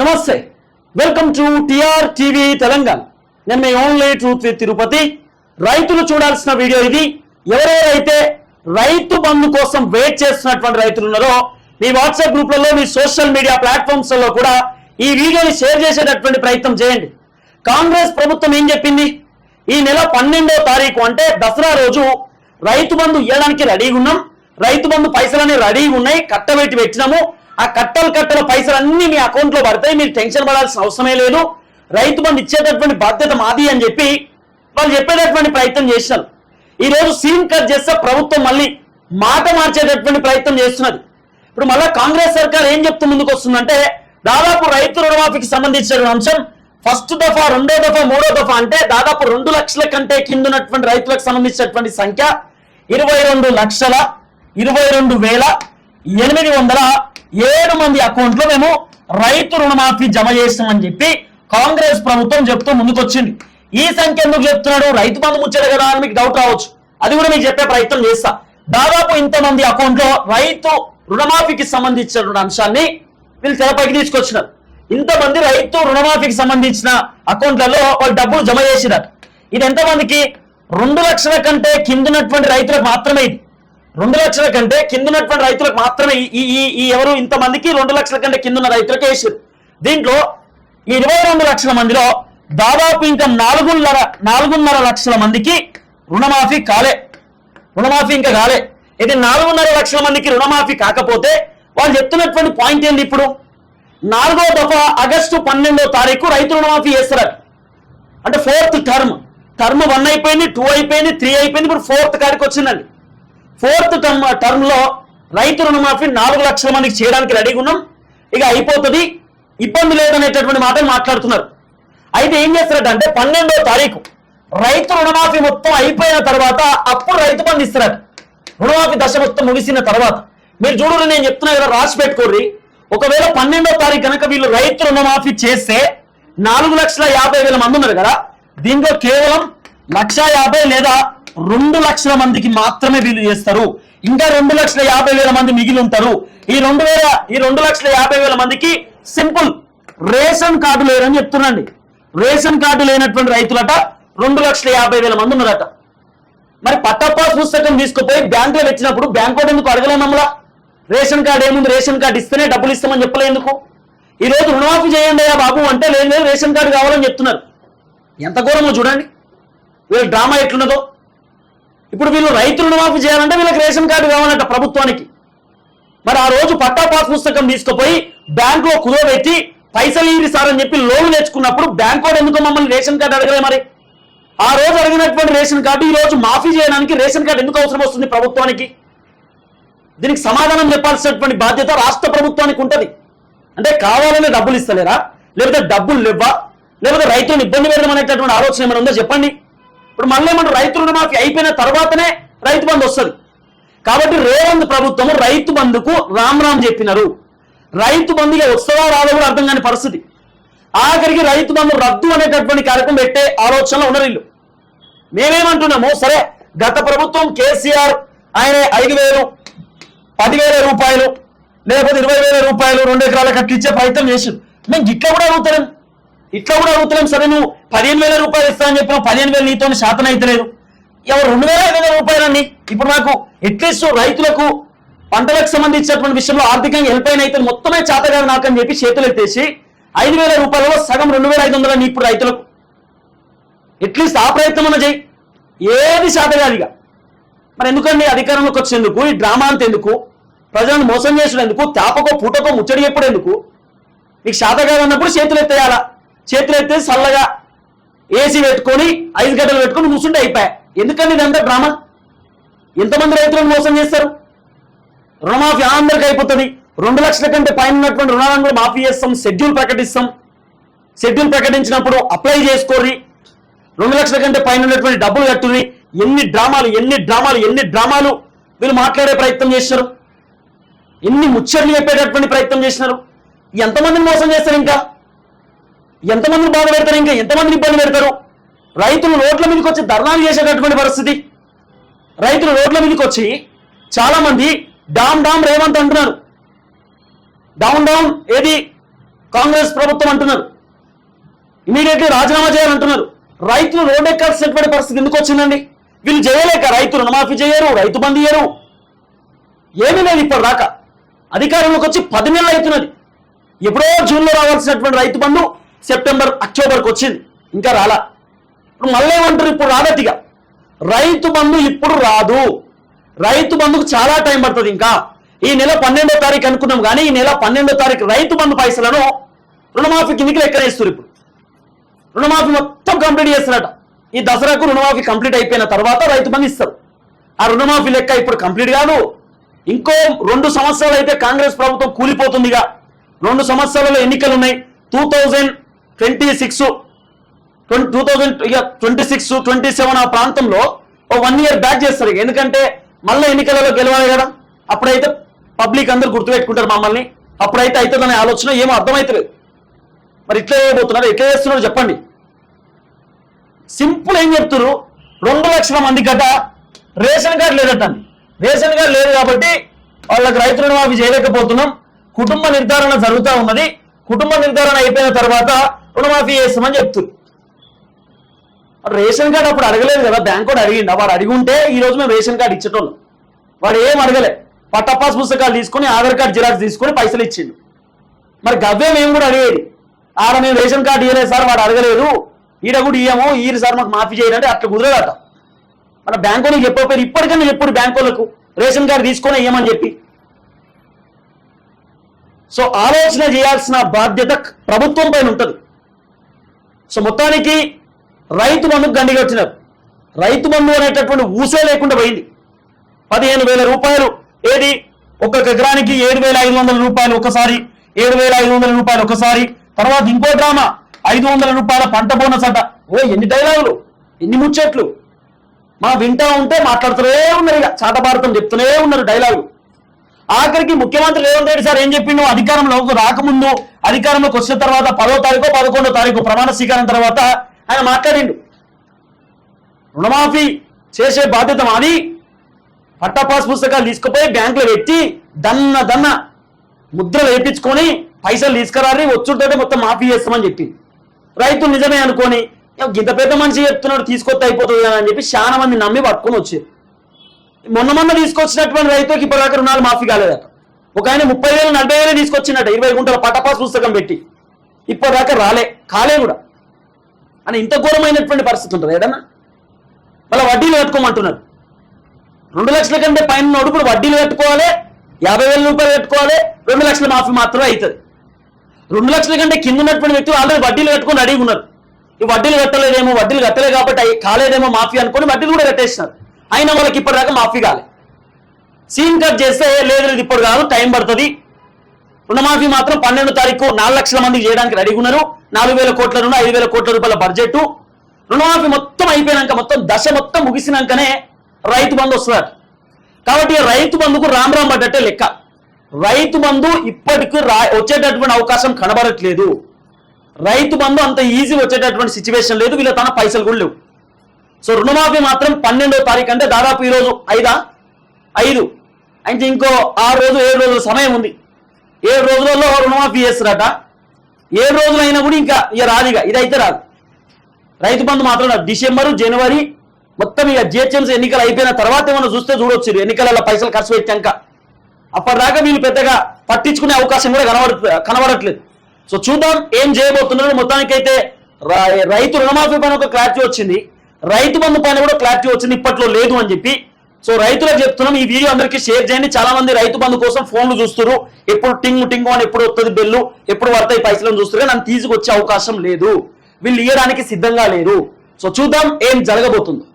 నమస్తే. Welcome to TR TV Telangana. నేను మీ ఓన్లీ ట్రూత్ విత్ తిరుపతి. రైతులు చూడాల్సిన వీడియో ఇది. ఎవరెవరైతే రైతు బంధు కోసం వెయిట్ చేస్తున్నటువంటి రైతులు ఉన్నారో మీ వాట్సాప్ గ్రూప్లలో మీ సోషల్ మీడియా ప్లాట్ఫామ్స్లో కూడా ఈ వీడియోని షేర్ చేసేటటువంటి ప్రయత్నం చేయండి. కాంగ్రెస్ ప్రభుత్వం ఏం చెప్పింది? ఈ నెల పన్నెండో తారీఖు అంటే దసరా రోజు రైతు బంధు ఇవ్వడానికి రెడీగా ఉన్నాం. రైతు బంధు పైసలన్నీ రెడీగా ఉన్నాయి. కట్టబెట్టి పెట్టినాము. ఆ కట్టలు కట్టల పైసలు అన్ని మీ అకౌంట్లో పడతాయి. మీరు టెన్షన్ పడాల్సిన అవసరమే లేదు. రైతు బంధు ఇచ్చేటటువంటి బాధ్యత మాది అని చెప్పి వాళ్ళు చెప్పేటటువంటి ప్రయత్నం చేసినారు. ఈ రోజు సీన్ కట్ చేస్తే ప్రభుత్వం మళ్ళీ మాట మార్చేటటువంటి ప్రయత్నం చేస్తున్నది. ఇప్పుడు మళ్ళా కాంగ్రెస్ సర్కార్ ఏం చెప్తూ ముందుకు వస్తుందంటే దాదాపు రైతు రుణమాఫీకి సంబంధించిన అంశం ఫస్ట్ దఫా రెండో దఫా మూడో దఫా అంటే దాదాపు రెండు లక్షల కంటే కింద ఉన్నటువంటి రైతులకు సంబంధించినటువంటి సంఖ్య ఇరవై రెండు లక్షల ఇరవై రెండు వేల ఎనిమిది వందల ఏడు మంది అకౌంట్లో మేము రైతు రుణమాఫీ జమ చేస్తామని చెప్పి కాంగ్రెస్ ప్రభుత్వం చెప్తూ ముందుకొచ్చింది. ఈ సంఖ్య ఎందుకు చెప్తున్నాడు? రైతు బంధు ముచ్చట కదా అని మీకు డౌట్ రావచ్చు. అది కూడా మీకు చెప్పే ప్రయత్నం చేస్తా. దాదాపు ఇంతమంది అకౌంట్లో రైతు రుణమాఫీకి సంబంధించిన అంశాన్ని వీళ్ళు తెరపైకి తీసుకొచ్చినారు. ఇంతమంది రైతు రుణమాఫీకి సంబంధించిన అకౌంట్లలో వాళ్ళు డబ్బులు జమ చేసినారు. ఇది ఎంతమందికి? రెండు లక్షల కంటే కిందనటువంటి రైతులకు మాత్రమే ఇది. రెండు లక్షల కంటే కిందున్నటువంటి రైతులకు మాత్రమే ఈ- ఈ ఎవరు ఇంతమందికి రెండు లక్షల కంటే కిందున్న రైతులకు వేసారు. దీంట్లో ఈ ఇరవై రెండు లక్షల మందిలో దాదాపు ఇంకా నాలుగున్నర నాలుగున్నర లక్షల మందికి రుణమాఫీ కాలే. రుణమాఫీ ఇంకా కాలే. ఇది నాలుగున్నర లక్షల మందికి రుణమాఫీ కాకపోతే వాళ్ళు చెప్తున్నటువంటి పాయింట్ ఏంది ఇప్పుడు? నాలుగో దఫా ఆగస్టు పన్నెండో తారీఖు రైతు రుణమాఫీ చేస్తారు. అంటే ఫోర్త్ టర్మ్ టర్మ్ వన్ అయిపోయింది టూ అయిపోయింది త్రీ అయిపోయింది ఇప్పుడు ఫోర్త్ కాడికి వచ్చిందండి. ఫోర్త్ టర్మ్ టర్మ్లో రైతు రుణమాఫీ నాలుగు లక్షల మందికి చేయడానికి రెడీగా ఉన్నాం. ఇక అయిపోతుంది. ఇబ్బంది లేదనేటటువంటి మాటలు మాట్లాడుతున్నారు. అయితే ఏం చేస్తారట అంటే పన్నెండో తారీఖు రైతు రుణమాఫీ మొత్తం అయిపోయిన తర్వాత అప్పుడు రైతు బంధు ఇస్తారట. రుణమాఫీ దశ మొత్తం ముగిసిన తర్వాత. మీరు చూడండి నేను చెప్తున్నా కదా రాసి పెట్టుకోర్రి ఒకవేళ పన్నెండో తారీఖు కనుక వీళ్ళు రైతు రుణమాఫీ చేస్తే నాలుగు లక్షల యాభై వేల మంది ఉన్నారు కదా. దీంట్లో కేవలం లక్ష యాభై లేదా రెండు లక్షల మందికి మాత్రమే వీళ్ళు చేస్తారు. ఇంకా రెండు లక్షల యాభై వేల మంది మిగిలి ఉంటారు. ఈ రెండు వేల ఈ రెండు లక్షల యాభై వేల మందికి సింపుల్ రేషన్ కార్డు లేరని చెప్తున్నాండి. రేషన్ కార్డు లేనటువంటి రైతులట రెండు లక్షల యాభై వేల మంది ఉన్నారట. మరి పట్టపాస్ పుస్తకం తీసుకుపోయి బ్యాంకులో వచ్చినప్పుడు బ్యాంక్ వాడు ఎందుకు అడగలే మమ్మల్ని? రేషన్ కార్డు ఏముంది? రేషన్ కార్డు ఇస్తేనే డబ్బులు ఇస్తామని చెప్పలే ఎందుకు? ఈ రోజు రుణమాఫీ చేయండి అయ్యా బాబు అంటే లేదు రేషన్ కార్డు కావాలని చెప్తున్నారు. ఎంత ఘోరమో చూడండి. వీళ్ళ డ్రామా ఎట్లున్నదో? ఇప్పుడు వీళ్ళు రైతు రుణమాఫీ చేయాలంటే వీళ్ళకి రేషన్ కార్డు కావాలంట ప్రభుత్వానికి. మరి ఆ రోజు పట్టా పాస్ పుస్తకం తీసుకుపోయి బ్యాంకులో కుదోబెట్టి పైసలు ఇరి సార్ అని చెప్పి లోన్ తెచ్చుకున్నప్పుడు బ్యాంక్ వాడు ఎందుకు మమ్మల్ని రేషన్ కార్డు అడగలే మరి? ఆ రోజు అడిగినటువంటి రేషన్ కార్డు ఈ రోజు మాఫీ చేయడానికి రేషన్ కార్డు ఎందుకు అవసరం వస్తుంది ప్రభుత్వానికి? దీనికి సమాధానం చెప్పాల్సినటువంటి బాధ్యత రాష్ట్ర ప్రభుత్వానికి ఉంటుంది. అంటే కావాలనే డబ్బులు ఇస్తలేరా? లేకపోతే డబ్బులు లేవా లేకపోతే రైతులను ఇబ్బంది పెడదాం అనేటటువంటి ఆలోచన ఏమైనా ఉందో? చెప్పండి. ఇప్పుడు మళ్ళీ మనం రైతు రుణమాఫీ అయిపోయిన తర్వాతనే రైతు బంధు వస్తుంది. కాబట్టి రేవంత్ ప్రభుత్వము రైతు బంధుకు రామ్ రామ్ చెప్పినారు. రైతు బంధుగా వస్తుందా రాదో కూడా అర్థం కాని పరిస్థితి. ఆఖరికి రైతు బంధు రద్దు అనేటటువంటి కార్యక్రమం పెట్టే ఆలోచనలో ఉన్నారు వీళ్ళు. మేమేమంటున్నాము సరే గత ప్రభుత్వం కేసీఆర్ ఆయన ఐదు వేలు పదివేల రూపాయలు లేకపోతే ఇరవై వేల రూపాయలు రెండు ఎకరాల కట్టి ప్రయత్నం చేసిండు. మేము ఇట్లా కూడా అడుగుతాం ఇట్లా కూడా అడుగుతున్నాం సరే నువ్వు పదిహేను వేల రూపాయలు ఇస్తా అని చెప్పిన పదిహేను వేలు నీతో శాతం అయితలేదు. ఎవరు రెండు వేల ఐదు వందల రూపాయలండి. ఇప్పుడు నాకు అట్లీస్ట్ రైతులకు పంటలకు సంబంధించినటువంటి విషయంలో ఆర్థికంగా హెల్ప్ అయిన అయితే మొత్తమే చేత కాదు నాకు అని చెప్పి చేతులు ఎత్తేసి ఐదు వేల రూపాయలలో సగం రెండు వేల ఐదు వందలని ఇప్పుడు రైతులకు. అట్లీస్ట్ ఆ ప్రయత్నం అన్న చేయి ఏది శాతగారిగా మరి ఎందుకండి అధికారంలోకి వచ్చేందుకు ఈ డ్రామా అంత ఎందుకు? ప్రజలను మోసం చేసినందుకు తాపకో పూటకో ముచ్చడి ఎప్పుడు ఎందుకు? నీకు శాతగారు అన్నప్పుడు చేతులు ఎత్తేయాలా? చేతులు ఎత్తే చల్లగా ఏసీ పెట్టుకొని ఐదు గంటలు పెట్టుకొని ముసుండి అయిపోయా. ఎందుకండి ఇదంతా డ్రామా? ఎంతమంది రైతులను మోసం చేస్తారు? రుణమాఫీ అందరికి అయిపోతుంది. రెండు లక్షల కంటే పైన ఉన్నటువంటి రుణాలను కూడా మాఫీ చేస్తాం షెడ్యూల్ ప్రకటిస్తాం. షెడ్యూల్ ప్రకటించినప్పుడు అప్లై చేసుకోర్రి. రెండు లక్షల కంటే పైన ఉన్నటువంటి డబ్బులు కట్టుని ఎన్ని డ్రామాలు ఎన్ని డ్రామాలు ఎన్ని డ్రామాలు వీళ్ళు మాట్లాడే ప్రయత్నం చేసినారు? ఎన్ని ముచ్చట్లు చెప్పేటటువంటి ప్రయత్నం చేసినారు? ఎంతమందిని మోసం చేస్తారు ఇంకా? ఎంతమందిని బాధ పెడతారు ఇంకా? ఎంతమందిని ఇబ్బంది పెడతారు? రైతులు రోడ్ల మీదకి వచ్చి ధర్నాలు చేసేటటువంటి పరిస్థితి. రైతులు రోడ్ల మీదకి వచ్చి చాలా మంది డామ్ డామ్ రేవంత్ అంటున్నారు. డౌన్ డౌన్ ఏది? కాంగ్రెస్ ప్రభుత్వం అంటున్నారు. ఇమీడియట్లీ రాజీనామా చేయాలంటున్నారు రైతులు రోడ్డు ఎక్కాల్సినటువంటి పరిస్థితి ఎందుకు వచ్చిందండి? వీళ్ళు చేయలేక రైతు రుణమాఫీ చేయరు రైతు బంద్ చేయరు ఏమీ లేదు ఇప్పుడు దాకా అధికారంలోకి వచ్చి పది నెలలు అవుతున్నది. ఎప్పుడో జూన్లో రావాల్సినటువంటి రైతు బంధు సెప్టెంబర్ అక్టోబర్కి వచ్చింది. ఇంకా రాలా. ఇప్పుడు మళ్ళీ ఏమంటారు? ఇప్పుడు రాదటిగా రైతు బంధు ఇప్పుడు రాదు. రైతు బంధుకు చాలా టైం పడుతుంది ఇంకా. ఈ నెల పన్నెండో తారీఖు అనుకున్నాం కానీ ఈ నెల పన్నెండో తారీఖు రైతు బంధు పైసలను రుణమాఫీ కిందికి లెక్కనేస్తారు ఇప్పుడు. రుణమాఫీ మొత్తం కంప్లీట్ చేస్తారట. ఈ దసరాకు రుణమాఫీ కంప్లీట్ అయిపోయిన తర్వాత రైతు బంధు ఇస్తారు. ఆ రుణమాఫీ లెక్క ఇప్పుడు కంప్లీట్ కాదు. ఇంకో రెండు సంవత్సరాలు అయితే కాంగ్రెస్ ప్రభుత్వం కూలిపోతుందిగా రెండు సంవత్సరాలలో ఎన్నికలు ఉన్నాయి. Two thousand twenty six two thousand ఇక ట్వంటీ సిక్స్ ట్వంటీ సెవెన్ ఆ ప్రాంతంలో ఓ వన్ ఇయర్ బ్యాక్ చేస్తారు ఎందుకంటే మళ్ళీ ఎన్నికలలో గెలవాలి కదా. అప్పుడైతే పబ్లిక్ అందరు గుర్తుపెట్టుకుంటారు మమ్మల్ని. అప్పుడైతే అవుతుందనే ఆలోచన ఏమో అర్థమవుతలేదు మరి ఇట్లా చేయబోతున్నారు ఎట్లా చేస్తున్నారు చెప్పండి. సింపుల్ ఏం చెప్తున్నారు రెండు లక్షల మంది గట రేషన్ కార్డు లేదటండి. రేషన్ కార్డు లేదు కాబట్టి వాళ్ళకి రైతులను మాఫీ చేయలేకపోతున్నాం. కుటుంబ నిర్ధారణ జరుగుతూ ఉన్నది. కుటుంబ నిర్ధారణ అయిపోయిన తర్వాత రుణమాఫీ చేస్తామని చెప్తున్నారు రేషన్ కార్డు అప్పుడు అడగలేదు కదా బ్యాంక్ కూడా అడిగిండు. వాడు అడిగి ఉంటే ఈ రోజు మేము రేషన్ కార్డు ఇచ్చేటోళ్ళం. వాడు ఏం అడగలే. పట్టపాస్ పుస్తకాలు తీసుకొని ఆధార్ కార్డు జిరాక్స్ తీసుకొని పైసలు ఇచ్చిండు. మరి గవ్వే మేము కూడా అడిగేది. ఆడ మేము రేషన్ కార్డు ఇవ్వలేదు సార్ వాడు అడగలేదు. ఈడ కూడా ఇయ్యము ఈరు సార్ మాకు మాఫీ చేయాలంటే అట్లా కుదరదట. మన బ్యాంకు వాళ్ళకి చెప్పకపోయారు ఇప్పటికైనా ఎప్పుడు బ్యాంకు వాళ్ళకు రేషన్ కార్డు తీసుకొని ఇయ్యమని చెప్పి. సో ఆలోచన చేయాల్సిన బాధ్యత ప్రభుత్వం పైన ఉంటుంది. సో మొత్తానికి రైతు మందుకు గండిగా వచ్చినారు. రైతు మందు అనేటటువంటి ఊసే లేకుండా పోయింది. పదిహేను వేల రూపాయలు ఏది? ఒక్కొక్క ఎకరానికి ఏడు వేల ఐదు వందల రూపాయలు ఒకసారి ఏడు వేల ఐదు వందల రూపాయలు ఒకసారి తర్వాత ఇంకో డ్రామా ఐదు వందల రూపాయల పంట బోనస్ అట. ఓ ఎన్ని డైలాగులు ఎన్ని ముచ్చట్లు. మా వింటా ఉంటే మాట్లాడుతూనే ఉన్నారు ఇక. చాటభారతం చెప్తూనే ఉన్నారు డైలాగులు ఆఖరికి ముఖ్యమంత్రి రేవంత్ రెడ్డి సార్ ఏం చెప్పిండు అధికారంలోకి రాకముందు అధికారంలోకి వచ్చిన తర్వాత పదో తారీఖు పదకొండో తారీఖు ప్రమాణ స్వీకారం తర్వాత ఆయన మాట్లాడిండు. రుణమాఫీ చేసే బాధ్యత మాది. పట్టపాస్ పుస్తకాలు తీసుకుపోయి బ్యాంకులో పెట్టి దన్న దన్న ముద్ర వేయించుకొని పైసలు తీసుకురారి వచ్చుంటే మొత్తం మాఫీ చేస్తామని చెప్పి రైతులు నిజమే అనుకొని ఇంత పెద్ద మనిషి చెప్తున్నాడు తీసుకొస్తే అయిపోతుంది అని చెప్పి చాలా మంది నమ్మి పట్టుకొని వచ్చారు. మొన్న మొన్న తీసుకొచ్చినటువంటి రైతుకి ఇప్పటిదాకా రుణాలు మాఫీ కాలేదట. ఒక ఆయన ముప్పై వేలు నలభై వేలు తీసుకొచ్చినట్ట ఇరవై గుంటల పటపాస్ పుస్తకం పెట్టి. ఇప్పటిదాకా రాలే కాలే కూడా. అని ఇంత ఘోరమైనటువంటి పరిస్థితి ఉంటుంది ఏదన్నా? మళ్ళీ వడ్డీలు కట్టుకోమంటున్నారు. రెండు లక్షల కంటే పైన ఉన్నోడు ఇప్పుడు వడ్డీలు కట్టుకోవాలి యాభై వేల రూపాయలు కట్టుకోవాలి రెండు లక్షల మాఫీ మాత్రమే అవుతుంది. రెండు లక్షల కంటే కింద ఉన్నటువంటి వ్యక్తులు ఆల్రెడీ వడ్డీలు కట్టుకొని అడిగి ఉన్నారు. ఈ వడ్డీలు కట్టలేదేమో వడ్డీలు కట్టలే కాబట్టి కాలేదేమో మాఫీ అనుకొని వడ్డీలు కూడా కట్టేసినారు. అయినా వాళ్ళకి ఇప్పటిదాకా మాఫీ కాలే. సీన్ కట్ చేస్తే లేదు లేదు ఇప్పుడు కాదు టైం పడుతుంది. రుణమాఫీ మాత్రం పన్నెండు తారీఖు నాలుగు లక్షల మందికి చేయడానికి రెడీగా ఉన్నారు. నాలుగు వేల కోట్ల నుండి ఐదు వేల కోట్ల రూపాయల బడ్జెట్ రుణమాఫీ మొత్తం అయిపోయినాక మొత్తం దశ మొత్తం ముగిసినాకనే రైతు బంధు వస్తున్నారు కాబట్టి రైతు బంధుకు రామ్ రామ్ పడ్డట్టే లెక్క. రైతు బంధు ఇప్పటికి రా వచ్చేటటువంటి అవకాశం కనబడట్లేదు. రైతు బంధు అంత ఈజీ వచ్చేటటువంటి సిచ్యువేషన్ లేదు. వీళ్ళ తన పైసలు కూడా లేవు. సో రుణమాఫీ మాత్రం పన్నెండో తారీఖు అంటే దాదాపు ఈరోజు ఐదా? ఐదు. అయితే ఇంకో ఆరు రోజులు ఏడు రోజుల సమయం ఉంది. ఏడు రోజులలో రుణమాఫీ చేస్తారట. ఏడు రోజులైనా కూడా ఇంకా ఇక రాదు ఇక. ఇదైతే రాదు. రైతు బంధు మాత్రం డిసెంబరు జనవరి మొత్తం ఇక జిహెచ్ఎంసీ ఎన్నికలు అయిపోయిన తర్వాత ఏమైనా చూస్తే చూడొచ్చు ఎన్నికలలో పైసలు ఖర్చు పెట్టాక. అప్పటిదాకా వీళ్ళు పెద్దగా పట్టించుకునే అవకాశం కూడా కనబడ కనబడట్లేదు. సో చూద్దాం ఏం చేయబోతున్నారు. మొత్తానికైతే రైతు రుణమాఫీ పైన ఒక క్లారిటీ వచ్చింది. రైతు బంధు పైన కూడా క్లారిటీ వచ్చింది ఇప్పట్లో లేదు అని చెప్పి. సో రైతులకు చెప్తున్నాం ఈ వీడియో అందరికీ షేర్ చేయండి. చాలా మంది రైతు బంధు కోసం ఫోన్లు చూస్తారు ఎప్పుడు టింగ్ టింగ్ అని ఎప్పుడు వస్తుంది బిల్లు ఎప్పుడు పడతాయి పైసలను చూస్తారు కానీ నన్ను తీసుకొచ్చే అవకాశం లేదు. వీళ్ళు ఇయ్యడానికి సిద్ధంగా లేరు. సో చూద్దాం ఏం జరగబోతుందో.